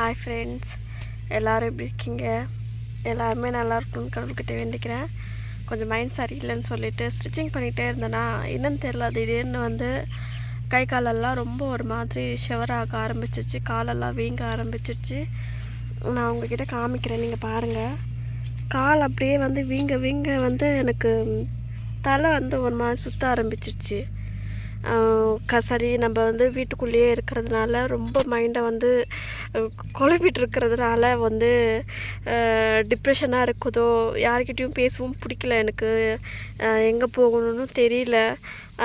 Hi friends எல்லோரும் எப்படி இருக்கீங்க? எல்லாருமே நல்லா இருக்கணும்னு கடவுள்கிட்ட வேண்டிக்கிறேன். கொஞ்சம் மைண்ட் சரியில்லைன்னு சொல்லிட்டு ஸ்டிச்சிங் பண்ணிகிட்டே இருந்தேன்னா என்னன்னு தெரில திடீர்னு வந்து கை காலெல்லாம் ரொம்ப ஒரு மாதிரி ஷிவராக ஆரம்பிச்சிச்சு காலெல்லாம் வீங்க ஆரம்பிச்சிருச்சு. நான் உங்ககிட்ட காமிக்கிறேன். நீங்கள் பாருங்கள் கால் அப்படியே வந்து வீங்க வீங்க வந்து எனக்கு தலை வந்து ஒரு மாதிரி சுற்ற ஆரம்பிச்சிருச்சு. சரி நம்ம வந்து வீட்டுக்குள்ளேயே இருக்கிறதுனால ரொம்ப மைண்டை வந்து குழப்பிட்டு இருக்கிறதுனால வந்து டிப்ரெஷனாக இருக்குதோ யார்கிட்டயும் பேசவும் பிடிக்கல எனக்கு. எங்கே போகணும்னு தெரியல.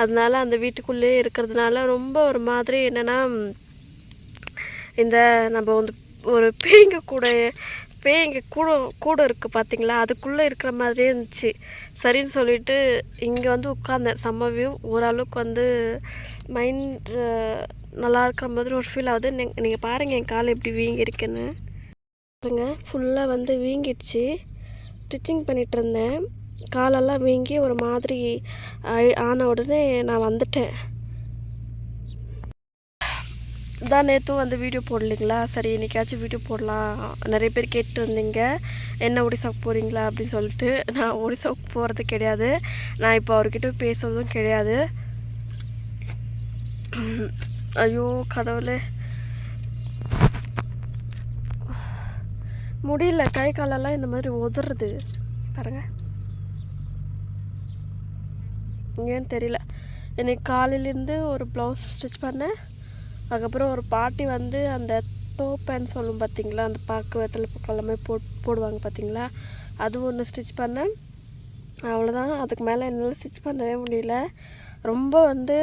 அதனால அந்த வீட்டுக்குள்ளேயே இருக்கிறதுனால ரொம்ப ஒரு மாதிரி என்னென்னா இந்த நம்ம வந்து ஒரு பேய்ங்க கூட பேய்ங்க கூட கூட இருக்குது பார்த்தீங்களா அதுக்குள்ளே இருக்கிற மாதிரியே இருந்துச்சு. சரின்னு சொல்லிட்டு இங்கே வந்து உட்காந்தேன் செம்ம வியூ ஓரளவுக்கு வந்து மைண்ட் நல்லா இருக்கிற மாதிரி ஒரு ஃபீல் ஆகுது. நீங்கள் பாருங்கள் என் கால் எப்படி வீங்கியிருக்குன்னு பாருங்க ஃபுல்லாக வந்து வீங்கிடுச்சு. ஸ்டிச்சிங் பண்ணிகிட்டு இருந்தேன். காலெல்லாம் வீங்கி ஒரு மாதிரி ஆயி- ஆன உடனே நான் வந்துட்டேன். தான் நேற்றும் வந்து வீடியோ போடலைங்களா? சரி இன்னைக்காச்சும் வீடியோ போடலாம். நிறைய பேர் கேட்டுருந்தீங்க. என்ன ஒடிசாவுக்கு போகிறீங்களா அப்படின்னு சொல்லிட்டு. நான் ஒடிசாவுக்கு போகிறது கிடையாது. நான் இப்போ அவர்கிட்ட பேசுறதும் கிடையாது. ஐயோ கடவுளே. முடியல. கை காலெல்லாம் இந்த மாதிரி உதறது. பாருங்க. ஏன்னு தெரியல. எனக்கு காலையிலேருந்து ஒரு ப்ளவுஸ் ஸ்டிச் பண்ணேன். அதுக்கப்புறம் ஒரு பாட்டி வந்து அந்த தோப்பேன்னு சொல்லும் பார்த்தீங்களா? அந்த பாக்கு வெத்தலை பூக்கு எல்லாமே போட் போடுவாங்க பார்த்தீங்களா? அது ஒன்று ஸ்டிச் பண்ணேன். அவ்வளோதான் அதுக்கு மேலே என்னால் ஸ்டிச் பண்ணவே முடியல. ரொம்ப வந்து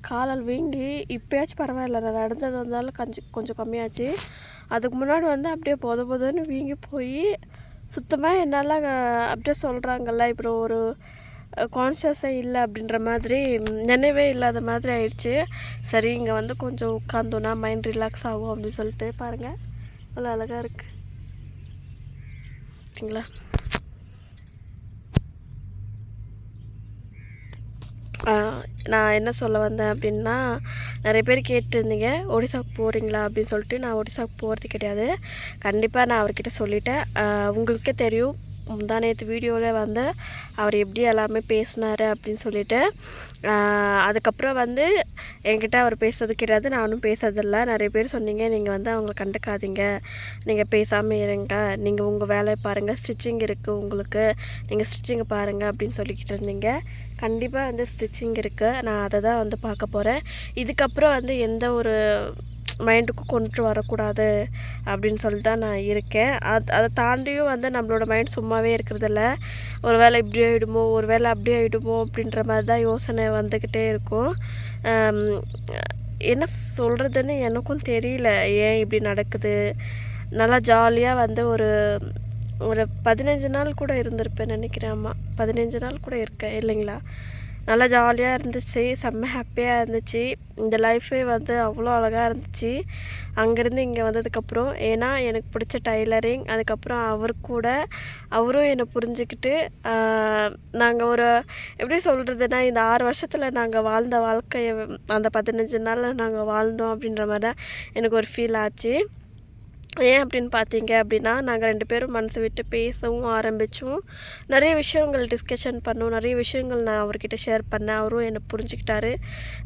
காலால் வீங்கி இப்போயாச்சும் பரவாயில்ல. நான் நடந்தது வந்தாலும் கொஞ்சம் கொஞ்சம் கம்மியாச்சு. அதுக்கு முன்னாடி வந்து அப்படியே பொத பொதன்னு வீங்கி போய் சுத்தமாக என்னால் அப்படியே சொல்கிறாங்கல்ல இப்போ ஒரு கான்ஷியஸாக இல்லை அப்படின்ற மாதிரி நினைவே இல்லாத மாதிரி ஆயிடுச்சு. சரி இங்கே வந்து கொஞ்சம் உட்காந்தோன்னா மைண்ட் ரிலாக்ஸ் ஆகும் அப்படின்னு சொல்லிட்டு பாருங்கள் அவ்வளோ அழகாக இருக்குது ஓகேங்களா நான் என்ன சொல்ல வந்தேன் அப்படின்னா நிறைய பேர் கேட்டிருந்தீங்க ஒடிசாவுக்கு போகிறீங்களா அப்படின்னு சொல்லிட்டு நான் ஒடிசாவுக்கு போகிறது கிடையாது. கண்டிப்பாக நான் அவர்கிட்ட சொல்லிட்டேன். உங்களுக்கே தெரியும் முந்தா நேற்று வீடியோவில் வந்து அவர் எப்படி எல்லாமே பேசினார் அப்படின்னு சொல்லிட்டு அதுக்கப்புறம் வந்து என்கிட்ட அவர் பேசுறது கிடையாது நானும் பேசுறதில்ல. நிறைய பேர் சொன்னீங்க நீங்கள் வந்து அவங்கள கண்டுக்காதீங்க. நீங்கள் பேசாமல் இருங்க. நீங்கள் உங்கள் வேலையை பாருங்கள் ஸ்டிச்சிங் இருக்குது உங்களுக்கு. நீங்கள் ஸ்டிச்சிங்கை பாருங்கள் அப்படின்னு சொல்லிக்கிட்டு இருந்தீங்க. கண்டிப்பாக வந்து ஸ்டிச்சிங் இருக்குது நான் அதை தான் வந்து பார்க்க போகிறேன் இதுக்கப்புறம் வந்து எந்த ஒரு மைண்டுக்கும் கொண்டு வரக்கூடாது அப்படின்னு சொல்லிட்டு தான் நான் இருக்கேன். அது அதை தாண்டியும் வந்து நம்மளோட மைண்ட் சும்மாவே இருக்கிறதில்ல. ஒரு வேளை இப்படி ஆகிடுமோ ஒரு வேளை அப்படி ஆகிடுமோ அப்படின்ற மாதிரி தான் யோசனை வந்துக்கிட்டே இருக்கும். என்ன சொல்கிறதுன்னு எனக்கும் தெரியல. ஏன் இப்படி நடக்குது? நல்லா ஜாலியாக வந்து ஒரு ஒரு பதினஞ்சு நாள் கூட இருந்திருப்பேன் நினைக்கிறேன் ஆமாம் பதினஞ்சு நாள் கூட இருக்கேன் இல்லைங்களா? நல்லா ஜாலியாக இருந்துச்சு செம்ம ஹாப்பியாக இருந்துச்சு. இந்த லைஃபே வந்து அவ்வளோ அழகாக இருந்துச்சு. அங்கேருந்து இங்கே வந்ததுக்கப்புறம் ஏன்னா எனக்கு பிடிச்ச டைலரிங் அதுக்கப்புறம் அவர் கூட அவரும் என்னை புரிஞ்சுக்கிட்டு நாங்கள் ஒரு எப்படி சொல்கிறதுனா இந்த ஆறு வருஷத்தில் நாங்கள் வாழ்ந்த வாழ்க்கையை அந்த பதினஞ்சு நாளில் நாங்கள் வாழ்ந்தோம் அப்படின்ற மாதிரி தான் எனக்கு ஒரு ஃபீல் ஆச்சு. ஏன் அப்படின்னு பார்த்தீங்க அப்படின்னா நாங்கள் ரெண்டு பேரும் மனசு விட்டு பேசவும் ஆரம்பித்தோம் நிறைய விஷயங்கள் டிஸ்கஷன் பண்ணோம். நிறைய விஷயங்கள் நான் அவர்கிட்ட ஷேர் பண்ணேன். அவரும் என்னை புரிஞ்சுக்கிட்டாரு.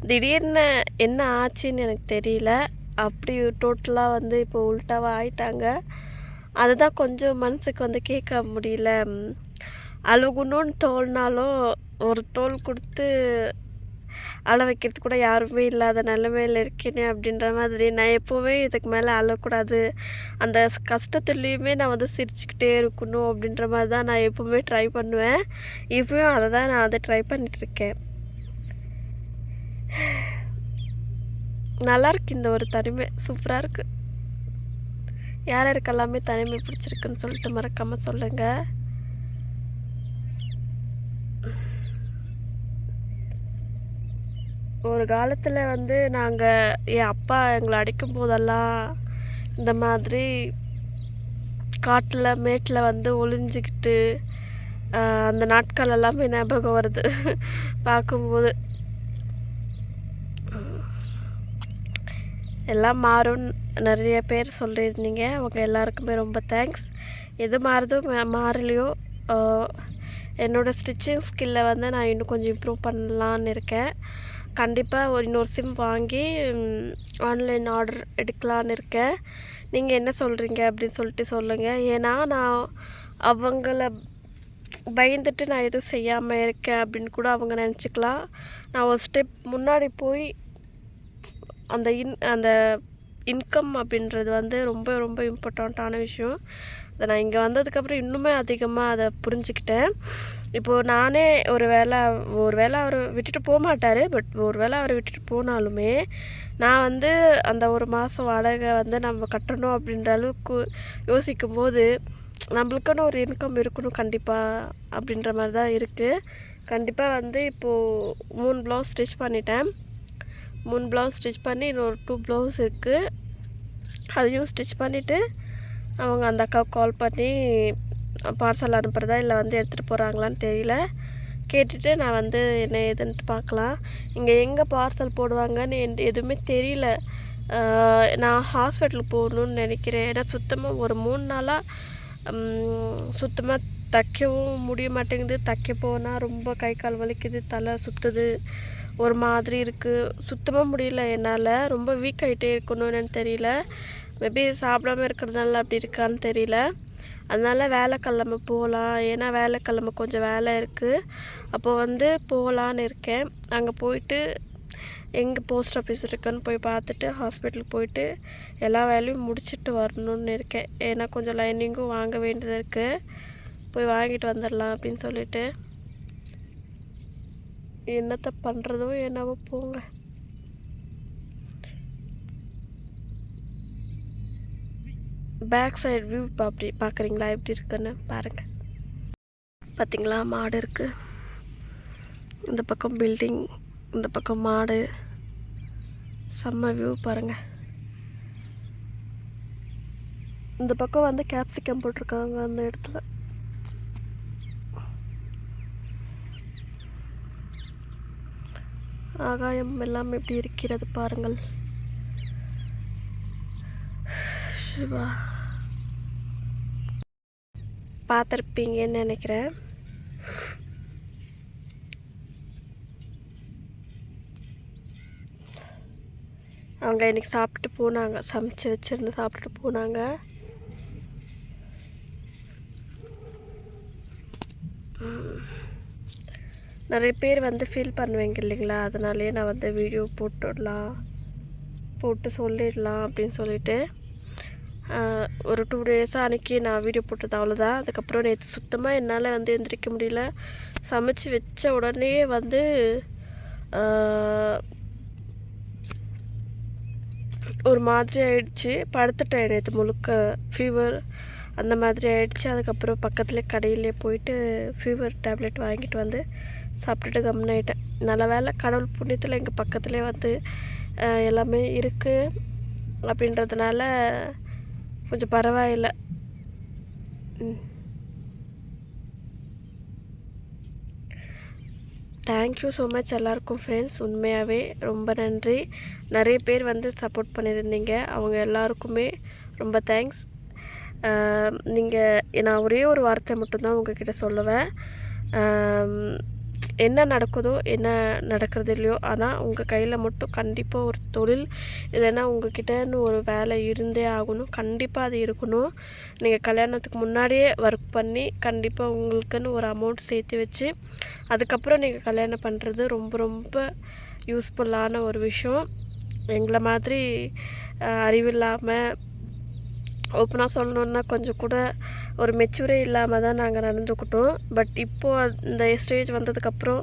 திடீர்னு என்ன ஆச்சுன்னு எனக்கு தெரியல. அப்படி டோட்டலாக வந்து இப்போ உள்டாவாக ஆயிட்டாங்க. அதுதான் கொஞ்சம் மனசுக்கு வந்து கேட்க முடியல. அழுகணும்னு தோல்னாலும் ஒரு தோல் கொடுத்து அழ வைக்கிறது கூட யாருமே இல்லாத நிலைமையில் இருக்கேனே அப்படின்ற மாதிரி நான் எப்போவுமே இதுக்கு மேலே அழக்கூடாது. அந்த கஷ்டத்துலேயுமே நான் வந்து சிரிச்சுக்கிட்டே இருக்கணும் அப்படின்ற மாதிரி தான் நான் எப்போவுமே ட்ரை பண்ணுவேன். இப்போயும் அதை தான் நான் வந்து ட்ரை பண்ணிகிட்ருக்கேன் நல்லாயிருக்கு இந்த ஒரு தனிமை. சூப்பராக இருக்குது யார் யாருக்கு எல்லாமே தனிமை பிடிச்சிருக்குன்னு சொல்லிட்டு மறக்காமல் சொல்லுங்கள் ஒரு காலத்தில் வந்து நாங்கள் என் அப்பா எங்களை அடிக்கும் போதெல்லாம் இந்த மாதிரி காட்டில் மேட்டில் வந்து ஒளிஞ்சிக்கிட்டு அந்த நாட்கள் எல்லாமே ஞாபகம் வருது. பார்க்கும்போது. எல்லாம் மாறும். நிறைய பேர் சொல்லியிருந்தீங்க. அவங்க எல்லாருக்குமே ரொம்ப தேங்க்ஸ் எது மாறுதோ மாறலையோ என்னோடய ஸ்டிச்சிங் ஸ்கில்லை வந்து நான் இன்னும் கொஞ்சம் இம்ப்ரூவ் பண்ணலான்னு இருக்கேன். கண்டிப்பாக ஒரு இன்னொரு சிம் வாங்கி ஆன்லைன் ஆர்டர் எடுக்கலான்னு இருக்கேன். நீங்கள் என்ன சொல்கிறீங்க அப்படின்னு சொல்லிட்டு சொல்லுங்கள் ஏன்னா நான் அவங்கள பயந்துட்டு நான் எதுவும் செய்யாமல் இருக்கேன் அப்படின்னு கூட அவங்க நினச்சிக்கலாம். நான் ஒரு ஸ்டெப் முன்னாடி போய் அந்த இன் அந்த இன்கம் அப்படின்றது வந்து ரொம்ப ரொம்ப இம்பார்ட்டண்ட்டான விஷயம். அதை நான் இங்கே வந்ததுக்கப்புறம் இன்னுமே அதிகமாக அதை புரிஞ்சுக்கிட்டேன். இப்போது நானே ஒரு வேளை ஒரு வேளை அவர் விட்டுட்டு போக மாட்டார் பட் ஒரு வேளை அவரை விட்டுட்டு போனாலுமே நான் வந்து அந்த ஒரு மாதம் வாடகை வந்து நம்ம கட்டணும் அப்படின்ற அளவுக்கு யோசிக்கும் போது நம்மளுக்குன்னு ஒரு இன்கம் இருக்கணும் கண்டிப்பாக அப்படின்ற மாதிரி தான் இருக்குது கண்டிப்பாக வந்து இப்போது மூணு ப்ளவுஸ் ஸ்டிச் பண்ணிட்டேன். மூணு ப்ளவுஸ் ஸ்டிச் பண்ணி இன்னொரு டூ ப்ளவுஸ் இருக்குது அதையும் ஸ்டிச் பண்ணிவிட்டு அவங்க அந்த அக்காவுக்கு கால் பண்ணி பார்சல் அனுப்புகிறதா இல்லை வந்து எடுத்துகிட்டு போகிறாங்களான்னு தெரியல. கேட்டுட்டு நான் வந்து என்ன ஏதுன்ட்டு பார்க்கலாம். இங்கே எங்கே பார்சல் போடுவாங்கன்னு என் எதுவுமே தெரியல. நான் ஹாஸ்பிட்டலுக்கு போகணுன்னு நினைக்கிறேன். ஏன்னா சுத்தமாக ஒரு மூணு நாளாக சுத்தமாக தைக்கவும் முடிய மாட்டேங்குது. தைக்க போனால் ரொம்ப கை கால் வலிக்குது தலை சுற்றுது ஒரு மாதிரி இருக்குது சுத்தமாக முடியல என்னால். ரொம்ப வீக் ஆகிட்டே இருக்கணும்னு தெரியல. மேபி சாப்பிடாம இருக்கிறதுனால அப்படி இருக்கான்னு தெரியல. அதனால் வேலைக்கிழமை போகலாம். ஏன்னா வேலைக்கிழமை கொஞ்சம் வேலை இருக்குது அப்போ வந்து போகலான்னு இருக்கேன். அங்கே போயிட்டு எங்கே போஸ்ட் ஆஃபீஸ் இருக்குன்னு போய் பார்த்துட்டு ஹாஸ்பிட்டலுக்கு போயிட்டு எல்லா வேலையும் முடிச்சுட்டு வரணும்னு இருக்கேன். ஏன்னா கொஞ்சம் லைனிங்கும் வாங்க வேண்டியது இருக்குது போய் வாங்கிட்டு வந்துடலாம் அப்படின்னு சொல்லிட்டு என்னத்தை பண்ணுறதோ என்னவோ போங்க. பேக் சைடு வியூ அப்படி பார்க்குறீங்களா எப்படி இருக்குன்னு பாருங்கள் பார்த்தீங்களா மாடு இருக்குது இந்த பக்கம் பில்டிங் இந்த பக்கம் மாடு. செம்ம வியூ பாருங்கள் இந்த பக்கம் வந்து கேப்சிகம் போட்டிருக்காங்க அந்த இடத்துல. ஆகாயம் எல்லாம் எப்படி இருக்கிறது பாருங்கள். சிவா. பார்த்துருப்பீங்கன்னு நினைக்கிறேன். அவங்க இன்னைக்கு சாப்பிட்டு போனாங்க. சமைச்சு வச்சுருந்து சாப்பிட்டுட்டு போனாங்க. நிறைய பேர் வந்து ஃபீல் பண்ணுவீங்க இல்லைங்களா? அதனாலேயே நான் வந்து வீடியோ போட்டுடலாம் போட்டு சொல்லிடலாம் அப்படின்னு சொல்லிவிட்டு ஒரு டூ டேஸாக அன்றைக்கி நான் வீடியோ போட்டது அவ்வளோதான் அதுக்கப்புறம் நேற்று சுத்தமாக என்னால் வந்து எந்திரிக்க முடியல. சமைச்சு வச்ச உடனே வந்து ஒரு மாதிரி ஆயிடுச்சு. படுத்துட்டேன் நேற்று முழுக்க ஃபீவர் அந்த மாதிரி ஆயிடுச்சு. அதுக்கப்புறம் பக்கத்துலேயே கடையிலே போயிட்டு ஃபீவர் டேப்லெட் வாங்கிட்டு வந்து சாப்பிட்டுட்டு கம்னாயிட்டேன் நல்ல வேளை கடவுள் புண்ணியத்தில் எங்கள் பக்கத்துலேயே வந்து எல்லாமே இருக்குது அப்படின்றதுனால கொஞ்சம் பரவாயில்லை. தேங்க்யூ ஸோ மச் எல்லாருக்கும் ஃப்ரெண்ட்ஸ் உண்மையாகவே ரொம்ப நன்றி. நிறைய பேர் வந்து சப்போர்ட் பண்ணியிருந்தீங்க. அவங்க எல்லாருக்குமே ரொம்ப தேங்க்ஸ் நீங்கள் நான் ஒரே ஒரு வார்த்தை மட்டும்தான் உங்ககிட்ட சொல்லுவேன். என்ன நடக்குதோ என்ன நடக்கிறது இல்லையோ ஆனால் உங்கள் கையில் மட்டும் கண்டிப்பாக ஒரு தொழில். இல்லைன்னா உங்ககிட்டன்னு ஒரு வேலை இருந்தே ஆகணும். கண்டிப்பாக அது இருக்கணும். நீங்கள் கல்யாணத்துக்கு முன்னாடியே ஒர்க் பண்ணி கண்டிப்பாக உங்களுக்குன்னு ஒரு அமௌண்ட் சேர்த்து வச்சு அதுக்கப்புறம் நீங்கள் கல்யாணம் பண்ணுறது ரொம்ப ரொம்ப யூஸ்ஃபுல்லான ஒரு விஷயம். எங்களை மாதிரி அறிவில்லாமல் ஓப்பனாக சொல்லணுன்னா கொஞ்சம் கூட ஒரு மெச்சூரே இல்லாமல் தான் நாங்கள் நடந்துக்கிட்டோம். பட் இப்போது இந்த ஸ்டேஜ் வந்ததுக்கப்புறம்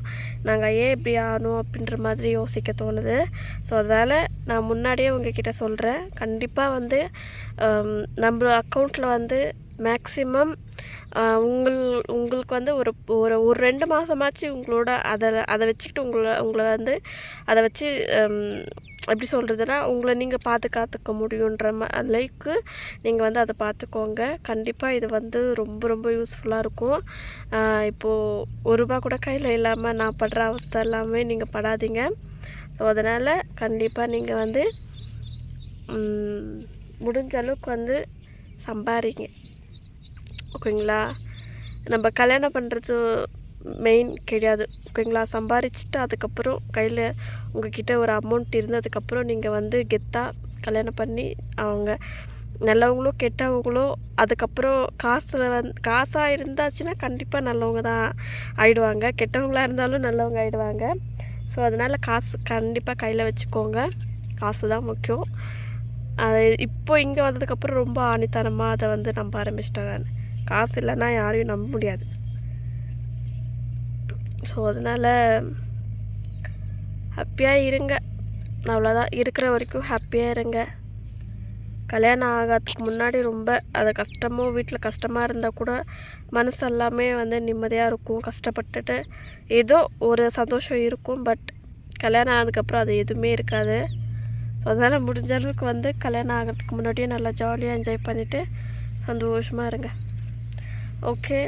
நாங்கள் ஏன் இப்படி ஆனோம் அப்படின்ற மாதிரி யோசிக்க தோணுது. ஸோ அதனால் நான் முன்னாடியே உங்ககிட்ட சொல்கிறேன் கண்டிப்பாக வந்து நம்ம அக்கௌண்ட்டில் வந்து மேக்ஸிமம் உங்கள் உங்களுக்கு வந்து ஒரு ஒரு ஒரு ரெண்டு மாதமாச்சு உங்களோட அதை அதை வச்சுக்கிட்டு உங்களை உங்களை வந்து அதை வச்சு எப்படி சொல்கிறதுனா உங்களை நீங்கள் பாதுகாத்துக்க முடியுன்ற அளவுக்கு நீங்கள் வந்து அதை பார்த்துக்கோங்க. கண்டிப்பாக இது வந்து ரொம்ப ரொம்ப யூஸ்ஃபுல்லாக இருக்கும். இப்போது ஒரு ரூபா கூட கையில் இல்லாமல் நான் படுற அவஸ்தை எல்லாமே நீங்கள் படாதீங்க. ஸோ அதனால் கண்டிப்பாக நீங்கள் வந்து முடிஞ்ச அளவுக்கு வந்து சம்பாதிங்க ஓகேங்களா? நம்ம கல்யாணம் பண்ணுறது மெயின் கிடையாது. ஓகேங்களா சம்பாரிச்சுட்டு அதுக்கப்புறம் கையில் உங்ககிட்ட ஒரு அமௌண்ட் இருந்ததுக்கப்புறம் நீங்கள் வந்து கெத்தாக கல்யாணம் பண்ணி அவங்க நல்லவங்களோ கெட்டவங்களோ அதுக்கப்புறம் காசில் வந் காசாக இருந்தாச்சுன்னா கண்டிப்பாக நல்லவங்க தான் ஆயிடுவாங்க. கெட்டவங்களாக இருந்தாலும் நல்லவங்க ஆயிடுவாங்க. ஸோ அதனால் காசு கண்டிப்பாக கையில் வச்சுக்கோங்க. காசு தான் முக்கியம். அது இப்போ இங்கே வந்ததுக்கப்புறம் ரொம்ப ஆணித்தனமாக அதை வந்து நம்ப ஆரம்பிச்சிட்டேன் நான். காசு இல்லைன்னா யாரையும் நம்ப முடியாது. ஸோ அதனால் ஹாப்பியாக இருங்க. அவ்வளோதான் இருக்கிற வரைக்கும் ஹாப்பியாக இருங்க. கல்யாணம் ஆகாததுக்கு முன்னாடி ரொம்ப அது கஷ்டமோ வீட்டில் கஷ்டமாக இருந்தால் கூட மனசு எல்லாமே வந்து நிம்மதியாக இருக்கும் கஷ்டப்பட்டுட்டு. ஏதோ ஒரு சந்தோஷம் இருக்கும் பட் கல்யாணம் ஆனதுக்கப்புறம் அது எதுவுமே இருக்காது. ஸோ அதனால் முடிஞ்ச அளவுக்கு வந்து கல்யாணம் ஆகிறதுக்கு முன்னாடியே நல்லா ஜாலியாக என்ஜாய் பண்ணிவிட்டு சந்தோஷமாக இருங்க. ஓகே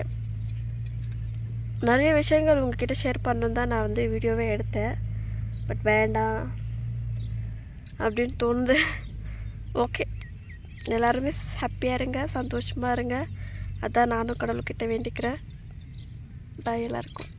நிறைய விஷயங்கள் உங்ககிட்ட ஷேர் பண்ணணும் தான் நான் வந்து வீடியோவே எடுத்தேன். பட் வேண்டாம் அப்படின்னு தோணுது. ஓகே எல்லாருமே ஹாப்பியாக இருங்க சந்தோஷமாக இருங்க. அதான் நானும் கடவுள்கிட்ட வேண்டிக்கிறேன். பாய் எல்லாருக்கும்.